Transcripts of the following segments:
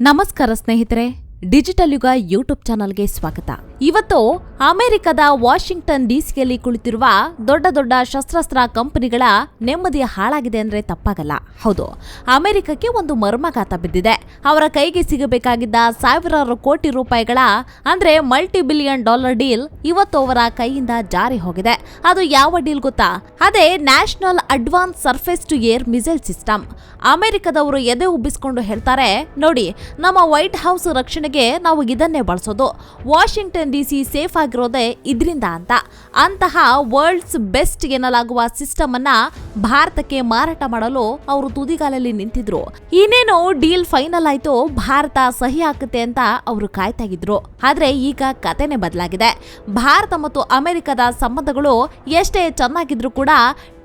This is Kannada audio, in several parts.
ನಮಸ್ಕಾರ ಸ್ನೇಹಿತರೆ. ಡಿಜಿಟಲ್ ಯುಗ ಯೂಟ್ಯೂಬ್ ಚಾನಲ್ಗೆ ಸ್ವಾಗತ. ಇವತ್ತು ಅಮೆರಿಕದ ವಾಷಿಂಗ್ಟನ್ ಡಿಸಿಯಲ್ಲಿ ಕುಳಿತಿರುವ ದೊಡ್ಡ ದೊಡ್ಡ ಶಸ್ತ್ರಾಸ್ತ್ರ ಕಂಪನಿಗಳ ನೆಮ್ಮದಿ ಹಾಳಾಗಿದೆ ಅಂದ್ರೆ ತಪ್ಪಾಗಲ್ಲ. ಹೌದು, ಅಮೆರಿಕಕ್ಕೆ ಒಂದು ಮರ್ಮಘಾತ ಬಿದ್ದಿದೆ. ಅವರ ಕೈಗೆ ಸಿಗಬೇಕಾಗಿದ್ದ ಸಾವಿರಾರು ಕೋಟಿ ರೂಪಾಯಿಗಳ ಅಂದ್ರೆ ಮಲ್ಟಿ ಬಿಲಿಯನ್ ಡಾಲರ್ ಡೀಲ್ ಇವತ್ತು ಅವರ ಕೈಯಿಂದ ಜಾರಿ ಹೋಗಿದೆ. ಅದು ಯಾವ ಡೀಲ್ ಗೊತ್ತಾ? ಅದೇ national advance surface to air missile system. ಅಮೆರಿಕದವರು ಎದೆ ಉಬ್ಬಿಸಿಕೊಂಡು ಹೇಳ್ತಾರೆ, ನೋಡಿ, ನಮ್ಮ ವೈಟ್ ಹೌಸ್ ರಕ್ಷಣೆಗೆ ನಾವು ಇದನ್ನೇ ಬಳಸೋದು. ವಾಷಿಂಗ್ಟನ್ ಡಿ ಸಿ ಸೇಫ್ ಆಗಿರೋದೇ ಇದರಿಂದ ಅಂತ. ಅಂತಹ ವರ್ಲ್ಡ್ಸ್ ಬೆಸ್ಟ್ ಎನ್ನಲಾಗುವ ಸಿಸ್ಟಮ್ ಭಾರತಕ್ಕೆ ಮಾರಾಟ ಮಾಡಲು ಅವರು ತುದಿಗಾಲಲ್ಲಿ ನಿಂತಿದ್ರು. ಇನ್ನೇನು ಡೀಲ್ ಫೈನಲ್ ಆಯ್ತು, ಭಾರತ ಸಹಿ ಹಾಕುತ್ತೆ ಅಂತ ಅವರು ಕಾಯ್ತಾಗಿದ್ರು ಆದ್ರೆ ಈಗ ಕತೆನೆ ಬದಲಾಗಿದೆ. ಭಾರತ ಮತ್ತು ಅಮೆರಿಕದ ಸಂಬಂಧಗಳು ಎಷ್ಟೇ ಚೆನ್ನಾಗಿದ್ರು ಕೂಡ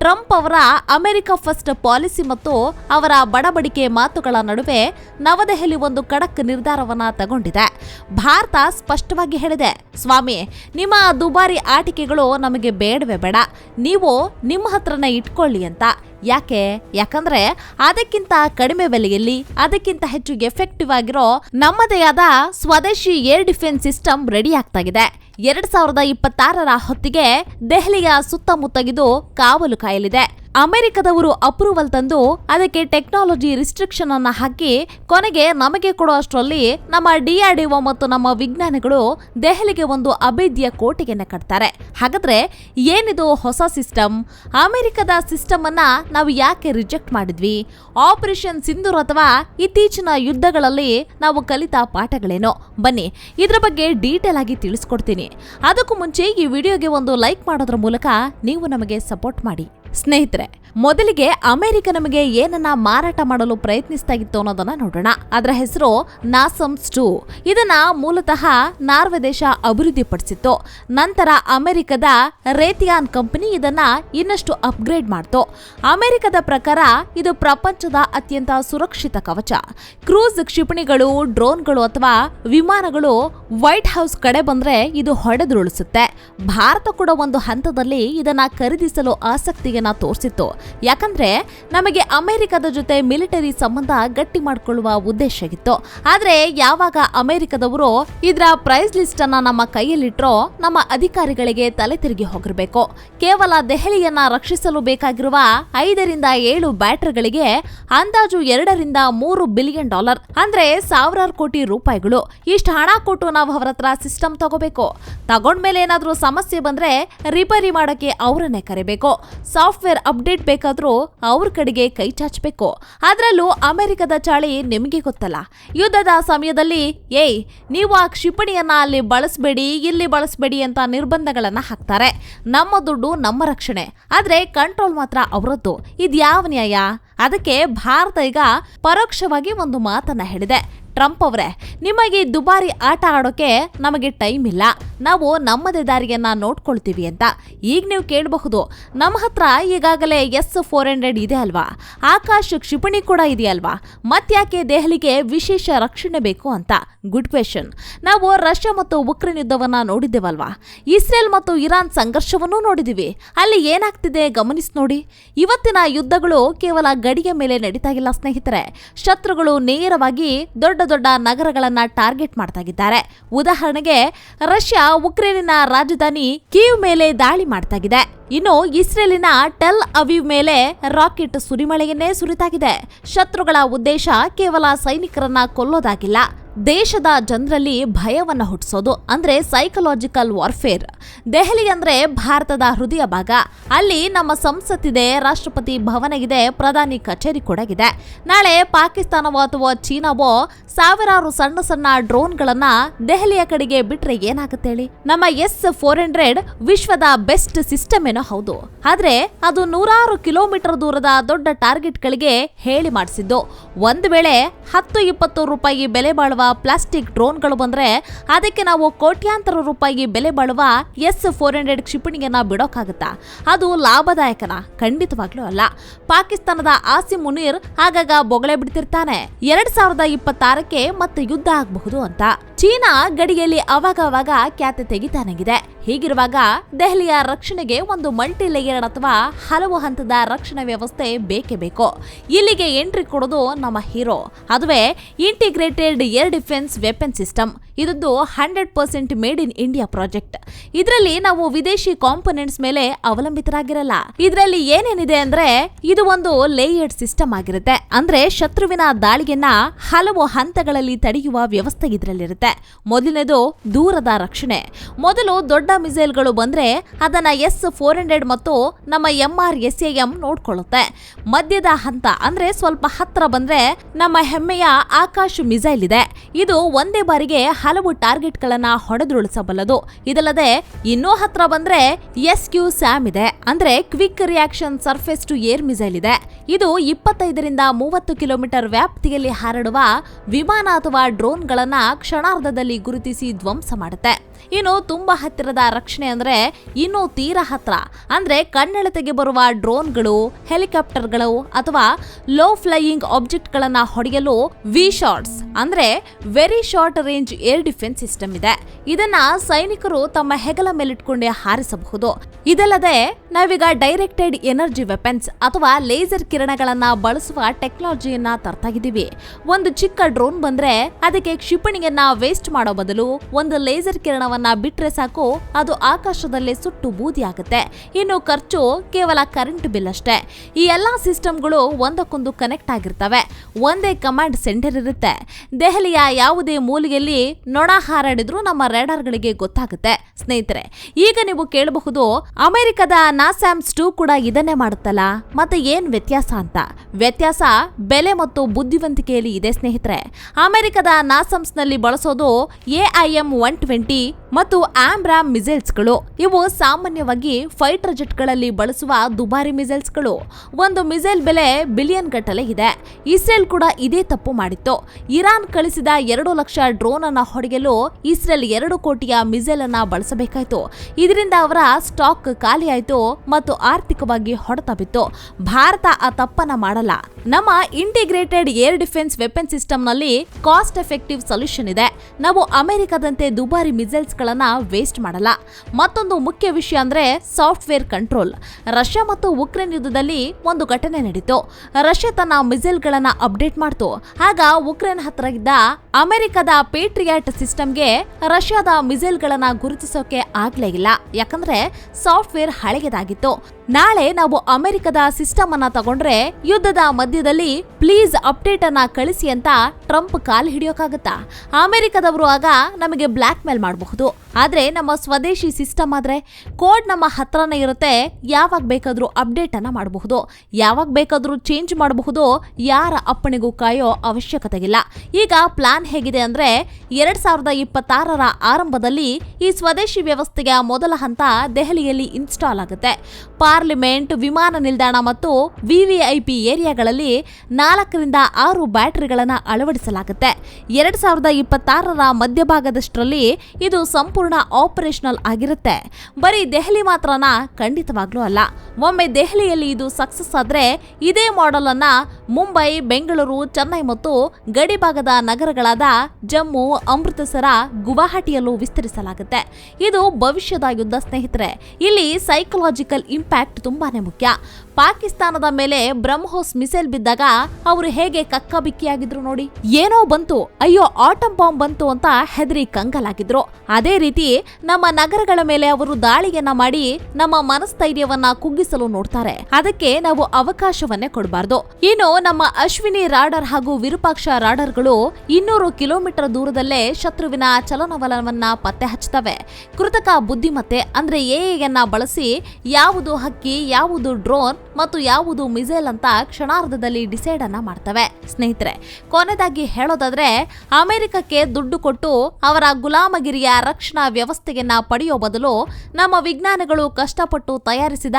ಟ್ರಂಪ್ ಅವರ ಅಮೆರಿಕ ಫಸ್ಟ್ ಪಾಲಿಸಿ ಮತ್ತು ಅವರ ಬಡಬಡಿಕೆ ಮಾತುಗಳ ನಡುವೆ ನವದೆಹಲಿ ಒಂದು ಖಡಕ್ ನಿರ್ಧಾರವನ್ನ ತಗೊಂಡಿದೆ. ಭಾರತ ಸ್ಪಷ್ಟವಾಗಿ ಹೇಳಿದೆ, ಸ್ವಾಮಿ, ನಿಮ್ಮ ದುಬಾರಿ ಆಟಿಕೆಗಳು ನಮಗೆ ಬೇಡವೇ ಬೇಡ. ನೀವು ನಿಮ್ಮ ಹತ್ರನೇ ಇಟ್ಕೊಳ್ಳಿ ಅಂತ. ಯಾಕೆ? ಯಾಕಂದ್ರೆ ಅದಕ್ಕಿಂತ ಕಡಿಮೆ ಬೆಲೆಯಲ್ಲಿ, ಅದಕ್ಕಿಂತ ಹೆಚ್ಚು ಎಫೆಕ್ಟಿವ್ ಆಗಿರೋ ನಮ್ಮದೇ ಆದ ಸ್ವದೇಶಿ ಏರ್ ಡಿಫೆನ್ಸ್ ಸಿಸ್ಟಮ್ ರೆಡಿ ಇದೆ. ಎರಡ್ ಸಾವಿರದ ಇಪ್ಪತ್ತಾರರ ಹೊತ್ತಿಗೆ ದೆಹಲಿಯ ಸುತ್ತಮುತ್ತಗಿದು ಕಾವಲು ಕಾಯಲಿದೆ. ಅಮೆರಿಕದವರು ಅಪ್ರೂವಲ್ ತಂದು ಅದಕ್ಕೆ ಟೆಕ್ನಾಲಜಿ ರಿಸ್ಟ್ರಿಕ್ಷನ್ ಅನ್ನ ಹಾಕಿ ಕೊನೆಗೆ ನಮಗೆ ಕೊಡೋ ಅಷ್ಟರಲ್ಲಿ ನಮ್ಮ ಡಿಆರ್ಡಿಒ ಮತ್ತು ನಮ್ಮ ವಿಜ್ಞಾನಿಗಳು ದೆಹಲಿಗೆ ಒಂದು ಅಭೇದ್ಯ ಕೋಟೆಯನ್ನ ಕಟ್ತಾರೆ. ಹಾಗಾದ್ರೆ ಏನಿದು ಹೊಸ ಸಿಸ್ಟಮ್? ಅಮೆರಿಕದ ಸಿಸ್ಟಮ್ ಅನ್ನ ನಾವು ಯಾಕೆ ರಿಜೆಕ್ಟ್ ಮಾಡಿದ್ವಿ? ಆಪರೇಷನ್ ಸಿಂಧೂರ್ ಅಥವಾ ಇತ್ತೀಚಿನ ಯುದ್ಧಗಳಲ್ಲಿ ನಾವು ಕಲಿತ ಪಾಠಗಳೇನೋ? ಬನ್ನಿ, ಇದರ ಬಗ್ಗೆ ಡೀಟೇಲ್ ಆಗಿ ತಿಳಿಸ್ಕೊಡ್ತೀನಿ. ಅದಕ್ಕೂ ಮುಂಚೆ ಈ ವಿಡಿಯೋಗೆ ಒಂದು ಲೈಕ್ ಮಾಡೋದ್ರ ಮೂಲಕ ನೀವು ನಮಗೆ ಸಪೋರ್ಟ್ ಮಾಡಿ. ಸ್ನೇಹಿತರೆ, ಮೊದಲಿಗೆ ಅಮೆರಿಕ ನಮಗೆ ಏನನ್ನ ಮಾರಾಟ ಮಾಡಲು ಪ್ರಯತ್ನಿಸ್ತಾ ಇತ್ತು ಅನ್ನೋದನ್ನ ನೋಡೋಣ. ಅದರ ಹೆಸರು ನಾಸಮ್ಸ್ ಸ್ಟೂ. ಇದನ್ನ ಮೂಲತಃ ನಾರ್ವೆ ದೇಶ ಅಭಿವೃದ್ಧಿಪಡಿಸಿತ್ತು. ನಂತರ ಅಮೆರಿಕದ ರೇತಿಯಾನ್ ಕಂಪನಿ ಇದನ್ನ ಇನ್ನಷ್ಟು ಅಪ್ಗ್ರೇಡ್ ಮಾಡ್ತು. ಅಮೆರಿಕದ ಪ್ರಕಾರ ಇದು ಪ್ರಪಂಚದ ಅತ್ಯಂತ ಸುರಕ್ಷಿತ ಕವಚ. ಕ್ರೂಸ್ ಕ್ಷಿಪಣಿಗಳು, ಡ್ರೋನ್ಗಳು ಅಥವಾ ವಿಮಾನಗಳು ವೈಟ್ ಹೌಸ್ ಕಡೆ ಬಂದ್ರೆ ಇದು ಹೊಡೆದುರುಳಿಸುತ್ತೆ. ಭಾರತ ಕೂಡ ಒಂದು ಹಂತದಲ್ಲಿ ಇದನ್ನ ಖರೀದಿಸಲು ಆಸಕ್ತಿಯನ್ನ ತೋರಿಸಿತ್ತು. ಯಾಕಂದ್ರೆ ನಮಗೆ ಅಮೆರಿಕದ ಜೊತೆ ಮಿಲಿಟರಿ ಸಂಬಂಧ ಗಟ್ಟಿ ಮಾಡಿಕೊಳ್ಳುವ ಉದ್ದೇಶ ಇತ್ತು. ಆದ್ರೆ ಯಾವಾಗ ಅಮೆರಿಕದವರು ಇದರ ಪ್ರೈಸ್ ಲಿಸ್ಟ್ ಅನ್ನ ನಮ್ಮ ಕೈಯಲ್ಲಿಟ್ರೋ ನಮ್ಮ ಅಧಿಕಾರಿಗಳಿಗೆ ತಲೆ ತಿರುಗಿ ಹೋಗಿರ್ಬೇಕು. ಕೇವಲ ದೆಹಲಿಯನ್ನ ರಕ್ಷಿಸಲು ಬೇಕಾಗಿರುವ ಐದರಿಂದ ಏಳು ಬ್ಯಾಟರಿಗಳಿಗೆ ಅಂದಾಜು ಎರಡರಿಂದ ಮೂರು ಬಿಲಿಯನ್ ಡಾಲರ್ ಅಂದ್ರೆ ಸಾವಿರಾರು ಕೋಟಿ ರೂಪಾಯಿಗಳು. ಇಷ್ಟು ಹಣ ಕೊಟ್ಟು ನಾವು ಅವರ ಹತ್ರ ಸಿಸ್ಟಮ್ ತಗೋಬೇಕು. ತಗೊಂಡ್ಮೇಲೆ ಏನಾದ್ರೂ ಸಮಸ್ಯೆ ಬಂದ್ರೆ ರಿಪೇರಿ ಮಾಡೋಕೆ ಅವರನ್ನೇ ಕರಿಬೇಕು. ಸಾಫ್ಟ್ವೇರ್ ಅಪ್ಡೇಟ್ ಬೇಕಾದ್ರೂ ಅವ್ರ ಕಡೆಗೆ ಕೈ ಚಾಚಬೇಕು. ಅದರಲ್ಲೂ ಅಮೆರಿಕದ ಚಾಳಿ ನಿಮಗೆ ಗೊತ್ತಲ್ಲ. ಯುದ್ಧದ ಸಮಯದಲ್ಲಿ, ಏಯ್, ನೀವು ಆ ಕ್ಷಿಪಣಿಯನ್ನ ಅಲ್ಲಿ ಬಳಸಬೇಡಿ, ಇಲ್ಲಿ ಬಳಸಬೇಡಿ ಅಂತ ನಿರ್ಬಂಧಗಳನ್ನ ಹಾಕ್ತಾರೆ. ನಮ್ಮ ದುಡ್ಡು ನಮ್ಮ ರಕ್ಷಣೆ. ಆದ್ರೆ ಕಂಟ್ರೋಲ್ ಮಾತ್ರ ಅವರದ್ದು. ಇದ್ಯಾವ ನ್ಯಾಯ? ಅದಕ್ಕೆ ಭಾರತ ಈಗ ಪರೋಕ್ಷವಾಗಿ ಒಂದು ಮಾತನ್ನ ಹೇಳಿದೆ. ಟ್ರಂಪ್ ಅವರೇ, ನಿಮಗೆ ದುಬಾರಿ ಆಟ ಆಡೋಕೆ ನಮಗೆ ಟೈಮ್ ಇಲ್ಲ. ನಾವು ನಮ್ಮದೇ ದಾರಿಯನ್ನ ನೋಡ್ಕೊಳ್ತೀವಿ ಅಂತ. ಈಗ ನೀವು ಕೇಳಬಹುದು, ನಮ್ಮ ಹತ್ರ ಈಗಾಗಲೇ ಎಸ್ ಫೋರ್ ಹಂಡ್ರೆಡ್ ಇದೆ ಅಲ್ವಾ? ಆಕಾಶ್ ಕ್ಷಿಪಣಿ ಕೂಡ ಇದೆಯಲ್ವಾ? ಮತ್ತ್ಯಾಕೆ ದೆಹಲಿಗೆ ವಿಶೇಷ ರಕ್ಷಣೆ ಬೇಕು ಅಂತ? ಗುಡ್ ಕ್ವೆಶನ್ ನಾವು ರಷ್ಯಾ ಮತ್ತು ಉಕ್ರೇನ್ ಯುದ್ಧವನ್ನ ನೋಡಿದ್ದೇವಲ್ವಾ? ಇಸ್ರೇಲ್ ಮತ್ತು ಇರಾನ್ ಸಂಘರ್ಷವನ್ನೂ ನೋಡಿದ್ದೀವಿ. ಅಲ್ಲಿ ಏನಾಗ್ತಿದೆ ಗಮನಿಸಿ ನೋಡಿ. ಇವತ್ತಿನ ಯುದ್ಧಗಳು ಕೇವಲ ಗಡಿಯ ಮೇಲೆ ನಡೀತಾ ಇಲ್ಲ ಸ್ನೇಹಿತರೆ. ಶತ್ರುಗಳು ನೇರವಾಗಿ ದೊಡ್ಡ ದೊಡ್ಡ ನಗರಗಳನ್ನ ಟಾರ್ಗೆಟ್ ಮಾಡ್ತಾ ಇದ್ದಾರೆ ಉದಾಹರಣೆಗೆ, ರಷ್ಯಾ ಉಕ್ರೇನಿನ ರಾಜಧಾನಿ ಕೀವ್ ಮೇಲೆ ದಾಳಿ ಮಾಡ್ತಾಗಿದೆ. ಇನ್ನು ಇಸ್ರೇಲಿನ ಟೆಲ್ ಅವೀವ್ ಮೇಲೆ ರಾಕೆಟ್ ಸುರಿಮಳೆಯನ್ನೇ ಸುರಿತಾಗಿದೆ. ಶತ್ರುಗಳ ಉದ್ದೇಶ ಕೇವಲ ಸೈನಿಕರನ್ನ ಕೊಲ್ಲೋದಾಗಿಲ್ಲ. ದೇಶದ ಜನರಲ್ಲಿ ಭಯವನ್ನು ಹುಟ್ಟಿಸೋದು ಅಂದರೆ ಸೈಕಲಾಜಿಕಲ್ ವಾರ್ಫೇರ್ ದೆಹಲಿ ಅಂದರೆ ಭಾರತದ ಹೃದಯ ಭಾಗ. ಅಲ್ಲಿ ನಮ್ಮ ಸಂಸತ್ತಿದೆ, ರಾಷ್ಟ್ರಪತಿ ಭವನ ಇದೆ ಪ್ರಧಾನಿ ಕಚೇರಿ ಕೂಡ ಇದೆ. ನಾಳೆ ಪಾಕಿಸ್ತಾನವೋ ಅಥವಾ ಚೀನಾವೋ ಸಾವಿರಾರು ಸಣ್ಣ ಸಣ್ಣ ಡ್ರೋನ್ಗಳನ್ನ ದೆಹಲಿಯ ಕಡೆಗೆ ಬಿಟ್ಟರೆ ಏನಾಗುತ್ತೆ ಹೇಳಿ? ನಮ್ಮ ಎಸ್ ಫೋರ್ ಹಂಡ್ರೆಡ್ ವಿಶ್ವದ ಬೆಸ್ಟ್ ಸಿಸ್ಟಮ್ ಏನೋ ಹೌದು. ಆದರೆ ಅದು ನೂರಾರು ಕಿಲೋಮೀಟರ್ ದೂರದ ದೊಡ್ಡ ಟಾರ್ಗೆಟ್ಗಳಿಗೆ ಹೇಳಿ ಮಾಡಿಸಿದ್ದು. ಒಂದು ವೇಳೆ ಹತ್ತು ಇಪ್ಪತ್ತು ರೂಪಾಯಿ ಬೆಲೆ ಬಾಳುವ ಪ್ಲಾಸ್ಟಿಕ್ ಡ್ರೋನ್ಗಳು ಬಂದ್ರೆ ಅದಕ್ಕೆ ನಾವು ಕೋಟ್ಯಾಂತರ ರೂಪಾಯಿ ಬೆಲೆ ಬಾಳುವ ಎಸ್ ಫೋರ್ ಹಂಡ್ರೆಡ್ ಕ್ಷಿಪಣಿಯನ್ನ ಬಿಡೋಕ್ಕಾಗತ್ತಾ ಅದು ಲಾಭದಾಯಕನ? ಖಂಡಿತವಾಗ್ಲೂ ಅಲ್ಲ. ಪಾಕಿಸ್ತಾನದ ಆಸಿ ಮುನೀರ್ ಆಗಾಗ ಬೊಗಳೆ ಬಿಡ್ತಿರ್ತಾನೆ. ಎರಡ್ ಸಾವಿರದ ಇಪ್ಪತ್ತಾರಕ್ಕೆ ಮತ್ತೆ ಯುದ್ಧ ಆಗಬಹುದು ಅಂತ. ಚೀನಾ ಗಡಿಯಲ್ಲಿ ಅವಾಗವಾಗ ಅವಾಗ ಖ್ಯಾತೆ ತೆಗಿತಾನಾಗಿದೆ. ಹೀಗಿರುವಾಗ ದೆಹಲಿಯ ರಕ್ಷಣೆಗೆ ಒಂದು ಮಲ್ಟಿ ಲೇಯರ್ಡ್ ಅಥವಾ ಹಲವು ಹಂತದ ರಕ್ಷಣಾ ವ್ಯವಸ್ಥೆ ಬೇಕೇ ಬೇಕು. ಇಲ್ಲಿಗೆ ಎಂಟ್ರಿ ಕೊಡೋದು ನಮ್ಮ ಹೀರೋ ಅದುವೇ integrated air defence weapon system ಇದೊಂದು hundred percent made in India project. ಇದರಲ್ಲಿ ನಾವು ವಿದೇಶಿ ಕಾಂಪೊನೆಂಟ್ಸ್ ಮೇಲೆ ಅವಲಂಬಿತರಾಗಿರಲ್ಲ. ಇದರಲ್ಲಿ ಏನೇನಿದೆ ಅಂದ್ರೆ ಇದು ಒಂದು ಲೇಯರ್ಡ್ ಸಿಸ್ಟಮ್ ಆಗಿರುತ್ತೆ. ಅಂದ್ರೆ ಶತ್ರುವಿನ ದಾಳಿಯನ್ನ ಹಲವು ಹಂತಗಳಲ್ಲಿ ತಡೆಯುವ ವ್ಯವಸ್ಥೆ ಇದರಲ್ಲಿರುತ್ತೆ. ಮೊದಲನೇದು ದೂರದ ರಕ್ಷಣೆ. ಮೊದಲು ದೊಡ್ಡ ಮಿಸೈಲ್ಗಳು ಬಂದ್ರೆ ಅದನ್ನ ಎಸ್ ಫೋರ್ ಹಂಡ್ರೆಡ್ ಮತ್ತು ನಮ್ಮ ಎಂ ಆರ್ ಎಸ್ ಎಂ ನೋಡ್ಕೊಳ್ಳುತ್ತೆ. ಮಧ್ಯದ ಹಂತ ಅಂದ್ರೆ ಸ್ವಲ್ಪ ಹತ್ರ ಬಂದ್ರೆ ನಮ್ಮ ಹೆಮ್ಮೆಯ ಆಕಾಶ್ ಮಿಸೈಲ್ ಇದೆ. ಇದು ಒಂದೇ ಬಾರಿಗೆ ಹಲವು ಟಾರ್ಗೆಟ್ಗಳನ್ನು ಹೊಡೆದುರುಳಿಸಬಲ್ಲದು. ಇದಲ್ಲದೆ ಇನ್ನೂ ಹತ್ರ ಬಂದ್ರೆ ಎಸ್ ಕ್ಯೂ ಸ್ಯಾಮ್ ಇದೆ. ಅಂದ್ರೆ quick reaction surface to air missile ಇದೆ. ಇದು ಇಪ್ಪತ್ತೈದರಿಂದ ಮೂವತ್ತು ಕಿಲೋಮೀಟರ್ ವ್ಯಾಪ್ತಿಯಲ್ಲಿ ಹಾರಾಡುವ ವಿಮಾನ ಅಥವಾ ಡ್ರೋನ್ಗಳನ್ನು ಕ್ಷಣಾರ್ಧದಲ್ಲಿ ಗುರುತಿಸಿ ಧ್ವಂಸ ಮಾಡುತ್ತೆ. ಇನ್ನು ತುಂಬಾ ಹತ್ತಿರದ ರಕ್ಷಣೆ ಅಂದ್ರೆ ಇನ್ನು ತೀರ ಹತ್ರ. ಅಂದ್ರೆ ಕಣ್ಣೆಳತೆಗೆ ಬರುವ ಡ್ರೋನ್ಗಳು, ಹೆಲಿಕಾಪ್ಟರ್ಗಳು ಅಥವಾ ಲೋ ಫ್ಲೈಯಿಂಗ್ ಆಬ್ಜೆಕ್ಟ್ಗಳನ್ನ ಹೊಡೆಯಲು ವಿ ಶಾರ್ಟ್ಸ್ ಅಂದ್ರೆ very short range air defence system ಇದೆ. ಇದನ್ನ ಸೈನಿಕರು ತಮ್ಮ ಹೆಗಲ ಮೇಲಿಟ್ಕೊಂಡೇ ಹಾರಿಸಬಹುದು. ಇದಲ್ಲದೆ ನಾವೀಗ ಡೈರೆಕ್ಟೆಡ್ ಎನರ್ಜಿ ವೆಪನ್ಸ್ ಅಥವಾ ಲೇಸರ್ ಕಿರಣಗಳನ್ನ ಬಳಸುವ ಟೆಕ್ನಾಲಜಿಯನ್ನ ತರ್ತಾಗಿದ್ದೀವಿ ಒಂದು ಚಿಕ್ಕ ಡ್ರೋನ್ ಬಂದ್ರೆ ಅದಕ್ಕೆ ಕ್ಷಿಪಣಿಯನ್ನ ವೇಸ್ಟ್ ಮಾಡೋ ಬದಲು ಒಂದು ಲೇಸರ್ ಕಿರಣವನ್ನ ಬಿಟ್ರೆ ಸಾಕು, ಅದು ಆಕಾಶದಲ್ಲೇ ಸುಟ್ಟು ಬೂದಿ ಆಗುತ್ತೆ ಇನ್ನು ಖರ್ಚು ಕೇವಲ ಕರೆಂಟ್ ಬಿಲ್ ಅಷ್ಟೇ. ಈ ಎಲ್ಲಾ ಸಿಸ್ಟಮ್ಗಳು ಒಂದಕ್ಕೊಂದು ಕನೆಕ್ಟ್ ಆಗಿರ್ತವೆ. ಒಂದೇ ಕಮಾಂಡ್ ಸೆಂಟರ್ ಇರುತ್ತೆ. ದೆಹಲಿಯ ಯಾವುದೇ ಮೂಲೆಯಲ್ಲಿ ನೊಣ ಹಾರಾಡಿದ್ರೂ ನಮ್ಮ ರೇಡಾರ್ಗಳಿಗೆ ಗೊತ್ತಾಗುತ್ತೆ. ಸ್ನೇಹಿತರೆ, ಈಗ ನೀವು ಕೇಳಬಹುದು, ಅಮೆರಿಕದ ನಾಸ್ಯಾಮ್ಸ್ ಟೂ ಕೂಡ ಇದನ್ನೇ ಮಾಡುತ್ತಲ್ಲ? ಮತ್ತೆ ಏನ್ ವ್ಯತ್ಯಾಸ ಅಂತ? ವ್ಯತ್ಯಾಸ ಬೆಲೆ ಮತ್ತು ಬುದ್ಧಿವಂತಿಕೆಯಲ್ಲಿ ಇದೆ ಸ್ನೇಹಿತರೆ. ಅಮೆರಿಕದ ನಾಸಮ್ಸ್ನಲ್ಲಿ ಬಳಸೋದು ಎಐಎಂ ಒನ್ ಟ್ವೆಂಟಿ ಮತ್ತು ಆಮ್ರಾಮ್ ಮಿಸೈಲ್ಸ್ಗಳು, ಇವು ಸಾಮಾನ್ಯವಾಗಿ ಫೈಟರ್ ಜೆಟ್ಗಳಲ್ಲಿ ಬಳಸುವ ದುಬಾರಿ ಮಿಸೈಲ್ಸ್ಗಳು. ಒಂದು ಮಿಸೈಲ್ ಬೆಲೆ ಬಿಲಿಯನ್ ಗಟ್ಟಲೆ ಇದೆ. ಇಸ್ರೇಲ್ ಕೂಡ ಇದೇ ತಪ್ಪು ಮಾಡಿತ್ತು. ಇರಾನ್ ಕಳಿಸಿದ ಎರಡು ಲಕ್ಷ ಡ್ರೋನ್ ಅನ್ನ ಹೊಡೆಯಲು ಇಸ್ರೇಲ್ ಎರಡು ಕೋಟಿಯ ಮಿಸೈಲ್ ಅನ್ನ ಬಳಸಬೇಕಾಯಿತು. ಇದರಿಂದ ಅವರ ಸ್ಟಾಕ್ ಖಾಲಿಯಾಯಿತು ಮತ್ತು ಆರ್ಥಿಕವಾಗಿ ಹೊಡೆತ ಬಿತ್ತು. ಭಾರತ ಆ ತಪ್ಪನ್ನ ಮಾಡಲ್ಲ. ನಮ್ಮ ಇಂಟಿಗ್ರೇಟೆಡ್ ಏರ್ ಡಿಫೆನ್ಸ್ ವೆಪನ್ ಸಿಸ್ಟಮ್ನಲ್ಲಿ ಕಾಸ್ಟ್ ಎಫೆಕ್ಟಿವ್ ಸೊಲ್ಯೂಷನ್ ಇದೆ. ನಾವು ಅಮೆರಿಕದಂತೆ ದುಬಾರಿ ಮಿಸೈಲ್ಸ್ ಗಳನ್ನ ವೇಸ್ಟ್ ಮಾಡಲ್ಲ. ಮತ್ತೊಂದು ಮುಖ್ಯ ವಿಷಯ ಅಂದ್ರೆ ಸಾಫ್ಟ್ವೇರ್ ಕಂಟ್ರೋಲ್ ರಷ್ಯಾ ಮತ್ತು ಉಕ್ರೇನ್ ಯುದ್ಧದಲ್ಲಿ ಒಂದು ಘಟನೆ ನಡೀತು. ರಷ್ಯಾ ತನ್ನ ಮಿಸೈಲ್ ಗಳನ್ನ ಅಪ್ಡೇಟ್ ಮಾಡ್ತು. ಆಗ ಉಕ್ರೇನ್ ಹತ್ರ ಇದ್ದ ಅಮೆರಿಕದ ಪೇಟ್ರಿಯಾಟ್ ಸಿಸ್ಟಮ್ಗೆ ರಷ್ಯಾದ ಮಿಸೈಲ್ ಗಳನ್ನ ಗುರುತಿಸೋಕೆ ಆಗ್ಲೇ ಇಲ್ಲ. ಯಾಕಂದ್ರೆ ಸಾಫ್ಟ್ವೇರ್ ಹಳೆಯದಾಗಿತ್ತು ನಾಳೆ ನಾವು ಅಮೆರಿಕದ ಸಿಸ್ಟಮ್ ಅನ್ನ ತಗೊಂಡ್ರೆ ಯುದ್ಧದ ಮಧ್ಯದಲ್ಲಿ ಪ್ಲೀಸ್ ಅಪ್ಡೇಟ್ ಅನ್ನ ಕಳಿಸಿ ಅಂತ ಟ್ರಂಪ್ ಕಾಲ್ ಹಿಡಿಯೋಕಾಗತ್ತಾ? ಅಮೆರಿಕದವರು ಆಗ ನಮಗೆ ಬ್ಲ್ಯಾಕ್ ಮೇಲ್ ಮಾಡಬಹುದು. ಆದ್ರೆ ನಮ್ಮ ಸ್ವದೇಶಿ ಸಿಸ್ಟಮ್ ಆದ್ರೆ ಕೋಡ್ ನಮ್ಮ ಹತ್ರನೇ ಇರುತ್ತೆ. ಯಾವಾಗ ಬೇಕಾದರೂ ಅಪ್ಡೇಟ್ ಅನ್ನ ಮಾಡಬಹುದು. ಯಾವಾಗ ಬೇಕಾದರೂ ಚೇಂಜ್ ಮಾಡಬಹುದು. ಯಾರ ಅಪ್ಪಣೆಗೂ ಕಾಯೋ ಅವಶ್ಯಕತೆ ಇಲ್ಲ ಈಗ ಪ್ಲಾನ್ ಹೇಗಿದೆ ಅಂದ್ರೆ ಎರಡ್ ಸಾವಿರದ ಇಪ್ಪತ್ತಾರರ ಆರಂಭದಲ್ಲಿ ಈ ಸ್ವದೇಶಿ ವ್ಯವಸ್ಥೆಯ ಮೊದಲ ಹಂತ ದೆಹಲಿಯಲ್ಲಿ ಇನ್ಸ್ಟಾಲ್ ಆಗುತ್ತೆ. ಪಾರ್ಲಿಮೆಂಟ್, ವಿಮಾನ ನಿಲ್ದಾಣ ಮತ್ತು ವಿವಿಐಪಿ ಏರಿಯಾಗಳಲ್ಲಿ ನಾಲ್ಕರಿಂದ ಆರು ಬ್ಯಾಟರಿಗಳನ್ನು ಅಳವಡಿಸಲಾಗುತ್ತೆ. ಎರಡು ಸಾವಿರದ ಇಪ್ಪತ್ತಾರರ ಮಧ್ಯಭಾಗದಷ್ಟರಲ್ಲಿ ಇದು ಸಂಪೂರ್ಣ ಆಪರೇಷನಲ್ ಆಗಿರುತ್ತೆ. ಬರೀ ದೆಹಲಿ ಮಾತ್ರನ ಖಂಡಿತವಾಗ್ಲೂ ಅಲ್ಲ. ಒಮ್ಮೆ ದೆಹಲಿಯಲ್ಲಿ ಇದು ಸಕ್ಸಸ್ ಆದರೆ ಇದೇ ಮಾಡೆಲ್ ಅನ್ನ ಮುಂಬೈ, ಬೆಂಗಳೂರು, ಚೆನ್ನೈ ಮತ್ತು ಗಡಿಭಾಗದ ನಗರಗಳಾದ ಜಮ್ಮು, ಅಮೃತಸರ, ಗುವಾಹಟಿಯಲ್ಲೂ ವಿಸ್ತರಿಸಲಾಗುತ್ತೆ. ಇದು ಭವಿಷ್ಯದ ಯುದ್ಧ ಸ್ನೇಹಿತರೆ. ಇಲ್ಲಿ ಸೈಕಲಾಜಿಕಲ್ ಇಂಪ್ಯಾಕ್ಟ್ ತುಂಬಾನೇ ಮುಖ್ಯ. ಪಾಕಿಸ್ತಾನದ ಮೇಲೆ ಬ್ರಹ್ಮೋಸ್ ಮಿಸೈಲ್ ಬಿದ್ದಾಗ ಅವರು ಹೇಗೆ ಕಕ್ಕಬಿಕ್ಕಿಯಾಗಿದ್ರು ನೋಡಿ. ಏನೋ ಬಂತು, ಅಯ್ಯೋ ಆಟಂ ಬಾಂಬ್ ಬಂತು ಅಂತ ಹೆದರಿ ಕಂಗಲಾಗಿದ್ರು. ಅದೇ ರೀತಿ ನಮ್ಮ ನಗರಗಳ ಮೇಲೆ ಅವರು ದಾಳಿಯನ್ನ ಮಾಡಿ ನಮ್ಮ ಮನಸ್ಥೈರ್ಯವನ್ನ ಕುಗ್ಗಿಸಲು ನೋಡ್ತಾರೆ. ಅದಕ್ಕೆ ನಾವು ಅವಕಾಶವನ್ನೇ ಕೊಡಬಾರ್ದು. ಇನ್ನು ನಮ್ಮ ಅಶ್ವಿನಿ ರಾಡರ್ ಹಾಗೂ ವಿರೂಪಾಕ್ಷ ರಾಡರ್ಗಳು ಇನ್ನೂರು ಕಿಲೋಮೀಟರ್ ದೂರದಲ್ಲೇ ಶತ್ರುವಿನ ಚಲನವಲನವನ್ನ ಪತ್ತೆ ಹಚ್ಚುತ್ತವೆ. ಕೃತಕ ಬುದ್ಧಿಮತ್ತೆ ಅಂದ್ರೆ ಎಎಯನ್ನ ಬಳಸಿ ಯಾವುದು ಹಕ್ಕಿ, ಯಾವುದು ಡ್ರೋನ್ ಮತ್ತು ಯಾವುದು ಮಿಸೈಲ್ ಅಂತ ಕ್ಷಣಾರ್ಧದಲ್ಲಿ ಡಿಸೈಡ್ ಅನ್ನ ಮಾಡ್ತವೆ. ಸ್ನೇಹಿತರೆ, ಕೊನೆದಾಗಿ ಹೇಳೋದಾದ್ರೆ, ಅಮೆರಿಕಕ್ಕೆ ದುಡ್ಡು ಕೊಟ್ಟು ಅವರ ಗುಲಾಮಗಿರಿಯ ರಕ್ಷಣಾ ವ್ಯವಸ್ಥೆಯನ್ನ ಪಡೆಯೋ ಬದಲು ನಮ್ಮ ವಿಜ್ಞಾನಿಗಳು ಕಷ್ಟಪಟ್ಟು ತಯಾರಿಸಿದ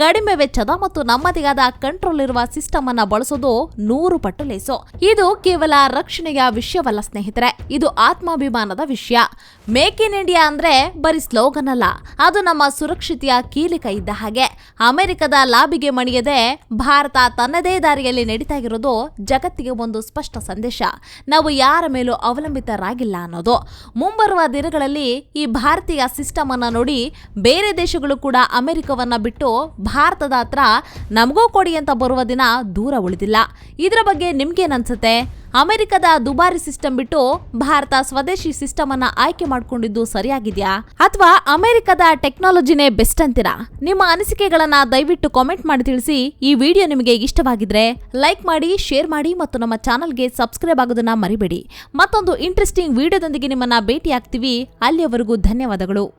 ಕಡಿಮೆ ವೆಚ್ಚದ ಮತ್ತು ನಮ್ಮದಿಗಾದ ಕಂಟ್ರೋಲ್ ಇರುವ ಸಿಸ್ಟಮ್ ಅನ್ನ ಬಳಸೋದು ನೂರು ಪಟ್ಟು ಲೇಸು. ಇದು ಕೇವಲ ರಕ್ಷಣೆಯ ವಿಷಯವಲ್ಲ ಸ್ನೇಹಿತರೆ, ಇದು ಆತ್ಮಾಭಿಮಾನದ ವಿಷಯ. ಮೇಕ್ ಇನ್ ಇಂಡಿಯಾ ಅಂದ್ರೆ ಬರೀ ಸ್ಲೋಗನ್ ಅಲ್ಲ, ಅದು ನಮ್ಮ ಸುರಕ್ಷತೆಯ ಕೀಲಿಕ ಇದ್ದ ಹಾಗೆ. ಅಮೆರಿಕದ ಲಾಬಿಗೆ ಮಣಿಯದೆ ಭಾರತ ತನ್ನದೇ ದಾರಿಯಲ್ಲಿ ನಡೀತಾ ಇರೋದು ಜಗತ್ತಿಗೆ ಒಂದು ಸ್ಪಷ್ಟ ಸಂದೇಶ. ನಾವು ಯಾರ ಮೇಲೂ ಅವಲಂಬಿತರಾಗಿಲ್ಲ ಅನ್ನೋದು. ಮುಂಬರುವ ದಿನಗಳಲ್ಲಿ ಈ ಭಾರತೀಯ ಸಿಸ್ಟಮ್ ಅನ್ನ ನೋಡಿ ಬೇರೆ ದೇಶಗಳು ಕೂಡ ಅಮೆರಿಕವನ್ನ ಬಿಟ್ಟು ಭಾರತದ ಹತ್ರ ನಮಗೂ ಕೊಡಿ ಅಂತ ಬರುವ ದಿನ ದೂರ ಉಳಿದಿಲ್ಲ. ಇದರ ಬಗ್ಗೆ ನಿಮ್ಗೇನನ್ಸುತ್ತೆ ಅಮೆರಿಕದ ದುಬಾರಿ ಸಿಸ್ಟಮ್ ಬಿಟ್ಟು ಭಾರತ ಸ್ವದೇಶಿ ಸಿಸ್ಟಮ್ ಅನ್ನ ಆಯ್ಕೆ ಮಾಡಿಕೊಂಡಿದ್ದು ಸರಿಯಾಗಿದ್ಯಾ? ಅಥವಾ ಅಮೆರಿಕದ ಟೆಕ್ನಾಲಜಿನೇ ಬೆಸ್ಟ್ ಅಂತೀರಾ? ನಿಮ್ಮ ಅನಿಸಿಕೆಗಳನ್ನ ದಯವಿಟ್ಟು ಕಾಮೆಂಟ್ ಮಾಡಿ ತಿಳಿಸಿ ಈ ವಿಡಿಯೋ ನಿಮಗೆ ಇಷ್ಟವಾಗಿದ್ರೆ ಲೈಕ್ ಮಾಡಿ, ಶೇರ್ ಮಾಡಿ ಮತ್ತು ನಮ್ಮ ಚಾನಲ್ಗೆ ಸಬ್ಸ್ಕ್ರೈಬ್ ಆಗೋದನ್ನ ಮರಿಬೇಡಿ. ಮತ್ತೊಂದು ಇಂಟ್ರೆಸ್ಟಿಂಗ್ ವಿಡಿಯೋದೊಂದಿಗೆ ನಿಮ್ಮನ್ನ ಭೇಟಿ ಆಗ್ತೀವಿ ಅಲ್ಲಿಯವರೆಗೂ ಧನ್ಯವಾದಗಳು.